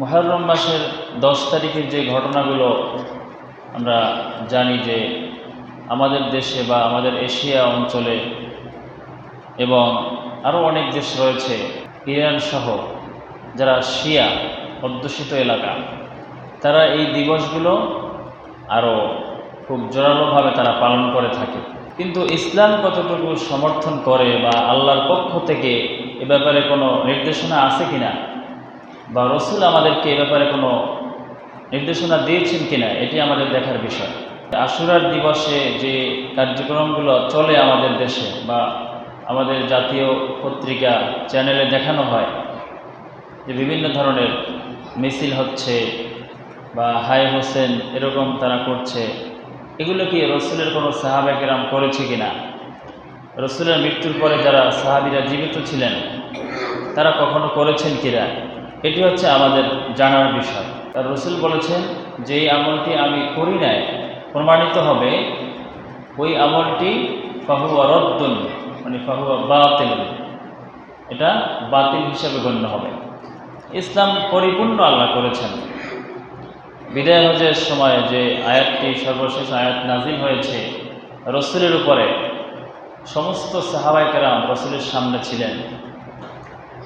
মহরম মাসের দশ তারিখের যে ঘটনাগুলো আমরা জানি যে আমাদের দেশে বা আমাদের এশিয়া অঞ্চলে এবং আরও অনেক দেশ রয়েছে, ইরান সহ যারা শিয়া অধ্যুষিত এলাকা, তারা এই দিবসগুলো আরও খুব জোরালোভাবে তারা পালন করে থাকে। কিন্তু ইসলাম কতটুকু সমর্থন করে বা আল্লাহর পক্ষ থেকে এ ব্যাপারে কোনো নির্দেশনা আছে কিনা? বা রসুল আমাদেরকে এ ব্যাপারে কোনো নির্দেশনা দিয়েছেন কিনা, এটি আমাদের দেখার বিষয়। আশুরার দিবসে যে কার্যক্রমগুলো চলে আমাদের দেশে বা আমাদের জাতীয় পত্রিকা চ্যানেলে দেখানো হয়, যে বিভিন্ন ধরনের মিছিল হচ্ছে বা হাই হোসেন এরকম তারা করছে, এগুলো কি রসুলের কোনো সাহাবেকেরাম করেছে কিনা? রসুলের মৃত্যুর পরে যারা সাহাবিরা জীবিত ছিলেন, তারা কখনো করেছেন কিনা? এটি হচ্ছে আমাদের জানার বিষয়। আর রসুল বলেছেন যে আমলটি আমি করি নাই, প্রমাণিত হবে, ওই আমলটি ফাহুয়া রদ্দুন মানে ফাহুয়া বাতিল। এটা বাতিল হিসাবে গণ্য হবে। ইসলাম পরিপূর্ণ আল্লাহ করেছেন। বিদায় হজের সময় যে আয়াতটি সর্বশেষ আয়াত নাজিল হয়েছে, রসুলের উপরে সমস্ত সাহাবাইকেরাম রসুলের সামনে ছিলেন।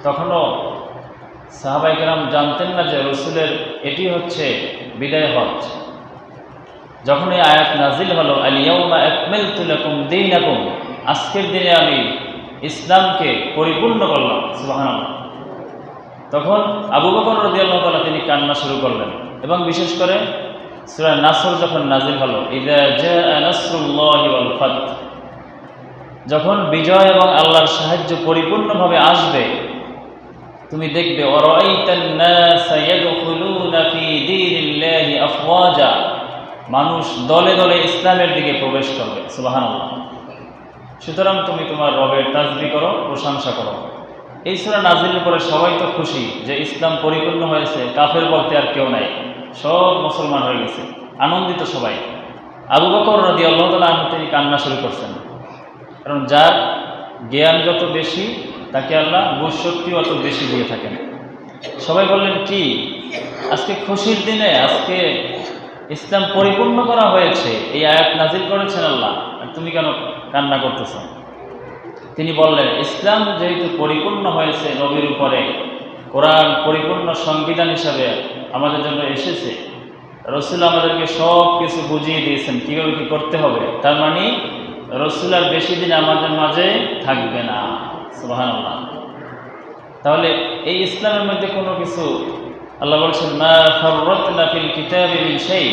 তখনও সাহাবাইকেরাম জানতেন না যে রসুলের এটি হচ্ছে বিদায় হজ। যখন এই আয়াত নাজিল হলো আলিয়াউমা একমেল তুলাকুম দিন আজকের দিনে আমি ইসলামকে পরিপূর্ণ করলাম সুবাহান তখন আবু বকর রদি আল্লাহ তালা তিনি কান্না শুরু করলেন এবং বিশেষ করে সুরা নাসর যখন নাজিল হলো যখন বিজয় এবং আল্লাহর সাহায্য পরিপূর্ণভাবে আসবে তুমি দেখবে মানুষ দলে দলে ইসলামের দিকে প্রবেশ করবে, সুবহানাল্লাহ। সুতরাং তুমি তোমার রবের তাজবি করো, প্রশংসা করো। এই সুরা নাজিলের পরে সবাই তো খুশি যে ইসলাম পরিপূর্ণ হয়েছে, কাফের বলতে আর কেউ নাই। সব মুসলমান হয়ে গেছে, আনন্দিত সবাই। আবু বকর রদি আল্লাহ তালা তিনি কান্না শুরু করছেন। কারণ যার জ্ঞান যত বেশি তাকে আল্লাহ বুঝশক্তি অত বেশি দিয়ে থাকেন। সবাই বললেন, কি? আজকে খুশির দিনে, আজকে ইসলাম পরিপূর্ণ করা হয়েছে, এই আয়াত নাজিল করেছেন আল্লাহ, আর তুমি কেন কান্না করতেছ? তিনি বললেন, ইসলাম যেহেতু পরিপূর্ণ হয়েছে নবীর উপরে, কোরআন পরিপূর্ণ সংবিধান হিসাবে আমাদের জন্য এসেছে। রসুল আমাদেরকে সব কিছু বুঝিয়ে দিয়েছেন, কীভাবে কী করতে হবে? তার মানে রসুল আর বেশি দিন আমাদের মাঝে থাকবে না। সুবাহান তাহলে এই ইসলামের মধ্যে কোনো কিছু আল্লাহ বলছেন, মা ফররত নাফিল কিতাবে মিন সেই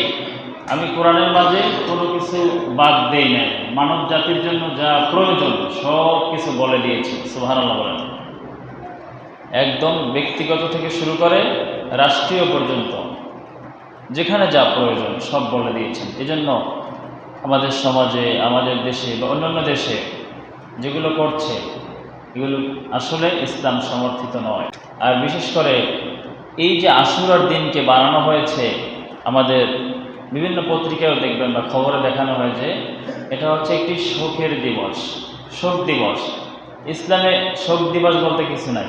আমি কোরআনের মাঝে কোনো কিছু বাদ দেই নাই। মানব জাতির জন্য যা প্রয়োজন, সব কিছু বলে দিয়েছি। সুবাহান আল্লাহ বলেন। একদম ব্যক্তিগত থেকে শুরু করে রাষ্ট্রীয় পর্যন্ত, যেখানে যা প্রয়োজন, সব বলে দিয়েছেন। এজন্য আমাদের সমাজে, আমাদের দেশে বা অন্যান্য দেশে যেগুলো করছে এগুলো আসলে ইসলাম সমর্থিত নয়। আর বিশেষ করে এই যে আশুরার দিনকে বানানো হয়েছে, আমাদের বিভিন্ন পত্রিকায়ও দেখবেন বা খবরে দেখানো হয় যে এটা হচ্ছে একটি শোকের দিবস, শোক দিবস। ইসলামে শোক দিবস বলতে কিছু নাই।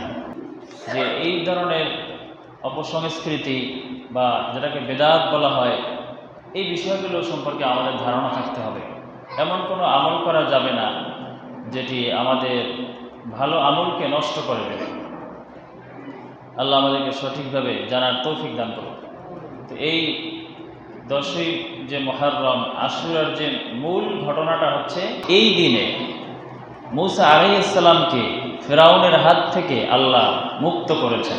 যে এই ধরনের অপসংস্কৃতি বা যেটাকে বেদাত বলা হয়, এই বিষয়গুলো সম্পর্কে আমাদের ধারণা থাকতে হবে। এমন কোনো আমল করা যাবে না, যেটি আমাদের ভালো আমলকে নষ্ট করে দেবে। আল্লাহ আমাদেরকে সঠিকভাবে জানার তৌফিক দান করুন। তো এই দশই যে মহারম আশুরার যে মূল ঘটনাটা হচ্ছে, এই দিনে মুসা আলি ইসলামকে ফেরাউনের হাত থেকে আল্লাহ মুক্ত করেছেন।